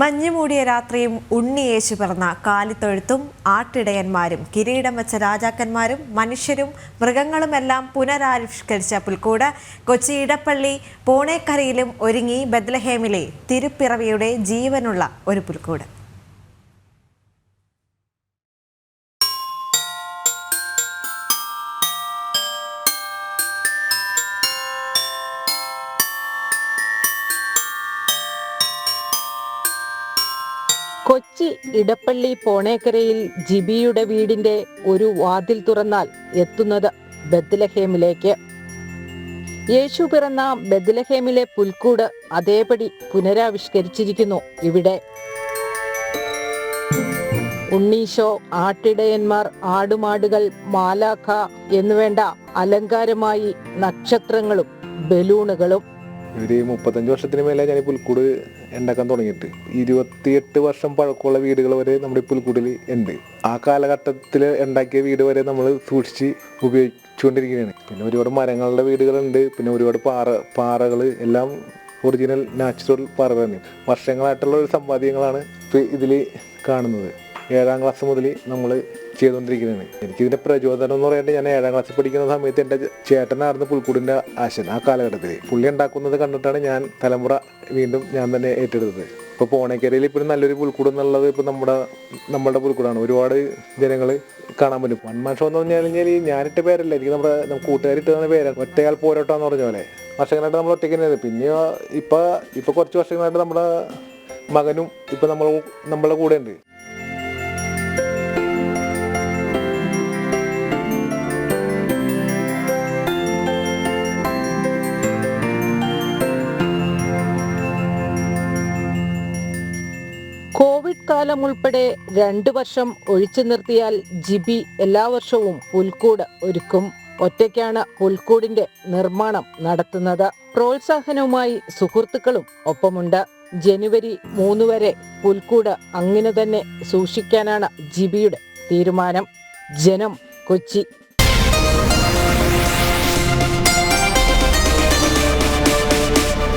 മഞ്ഞുമൂടിയ രാത്രിയും ഉണ്ണിയേശു പിറന്ന കാലിത്തൊഴുത്തും ആട്ടിടയന്മാരും കിരീടം വെച്ച രാജാക്കന്മാരും മനുഷ്യരും മൃഗങ്ങളുമെല്ലാം പുനരാവിഷ്കരിച്ച പുൽക്കൂട് കൊച്ചി ഇടപ്പള്ളി പോണേക്കരയിലും ഒരുങ്ങി ബദ്ലഹേമിലെ തിരുപ്പിറവിയുടെ ജീവനുള്ള ഒരു പുൽക്കൂട്. കൊച്ചി ഇടപ്പള്ളി പോണേക്കരയിൽ ജിബിയുടെ വീടിന്റെ ഒരു വാതിൽ തുറന്നാൽ എത്തുന്നത് ബദ്ലഹേമിലേക്ക് യേശു പിറന്ന ബദ്ലഹേമിലെ പുൽക്കൂട് അതേപടി പുനരാവിഷ്കരിച്ചിരിക്കുന്നു ഇവിടെ. ഉണ്ണീശോ ആട്ടിടയന്മാർ ആടുമാടുകൾ മാലാഖ എന്നുവേണ്ട അലങ്കാരമായി നക്ഷത്രങ്ങളും ബലൂണുകളും ഒരു മുപ്പത്തഞ്ച് വർഷത്തിന് മേലെ ഞാൻ ഈ പുൽക്കൂട് ഉണ്ടാക്കാൻ തുടങ്ങിയിട്ട്. ഇരുപത്തിയെട്ട് വർഷം പഴക്കമുള്ള വീടുകൾ വരെ നമ്മുടെ പുൽക്കൂടിൽ ഉണ്ട്. ആ കാലഘട്ടത്തിൽ ഉണ്ടാക്കിയ വീട് വരെ നമ്മൾ സൂക്ഷിച്ച് ഉപയോഗിച്ചുകൊണ്ടിരിക്കുകയാണ്. പിന്നെ ഒരുപാട് മരങ്ങളുടെ വീടുകളുണ്ട്. പിന്നെ ഒരുപാട് പാറ പാറകൾ എല്ലാം ഒറിജിനൽ നാച്ചുറൽ പാറകളാണ്. വർഷങ്ങളായിട്ടുള്ള ഒരു സമ്പാദ്യങ്ങളാണ് ഇതിൽ കാണുന്നത്. ഏഴാം ക്ലാസ് മുതൽ നമ്മൾ ചെയ്തുകൊണ്ടിരിക്കുന്നതാണ്. എനിക്കിതിന്റെ പ്രചോദനം എന്ന് പറയുന്നത് ഞാൻ ഏഴാം ക്ലാസ്സിൽ പഠിക്കുന്ന സമയത്ത് എന്റെ ചേട്ടനായിരുന്നു പുൽക്കൂടിന്റെ ആശൻ ആ കാലഘട്ടത്തിൽ പുള്ളി ഉണ്ടാക്കുന്നത് കണ്ടിട്ടാണ് ഞാൻ തലമുറ വീണ്ടും ഞാൻ തന്നെ ഏറ്റെടുത്തത്. ഇപ്പോൾ പോണേക്കരയിൽ ഇപ്പോൾ നല്ലൊരു പുൽക്കൂട് എന്നുള്ളത് ഇപ്പോൾ നമ്മുടെ നമ്മുടെ പുൽക്കൂടാണ്. ഒരുപാട് ജനങ്ങൾ കാണാൻ പറ്റും. വൺമാൻ ഷോ എന്ന് പറഞ്ഞു കഴിഞ്ഞാൽ ഞാനിട്ട പേരല്ല. എനിക്ക് നമ്മുടെ നമുക്ക് കൂട്ടുകാരിട്ട് തന്ന പേരാണ് ഒറ്റയാൾ പോരോട്ടാന്ന് പറഞ്ഞ പോലെ. വർഷങ്ങളായിട്ട് നമ്മൾ ഒറ്റയ്ക്ക് തന്നെയാണ്. പിന്നെ ഇപ്പോൾ ഇപ്പോൾ കുറച്ച് വർഷങ്ങളായിട്ട് നമ്മുടെ മകനും ഇപ്പോൾ നമ്മൾ നമ്മളെ കൂടെ ഉണ്ട് കോവിഡ് കാലം ഉൾപ്പെടെ രണ്ടു വർഷം ഒഴിച്ചു നിർത്തിയാൽ ജിബി എല്ലാ വർഷവും പുൽക്കൂട് ഒരുക്കും. ഒറ്റയ്ക്കാണ് പുൽക്കൂടിന്റെ നിർമ്മാണം നടത്തുന്നത്. പ്രോത്സാഹനവുമായി സുഹൃത്തുക്കളും ഒപ്പമുണ്ട്. ജനുവരി മൂന്ന് വരെ പുൽക്കൂട് അങ്ങനെ തന്നെ സൂക്ഷിക്കാനാണ് ജിബിയുടെ തീരുമാനം. ജനം കൊച്ചി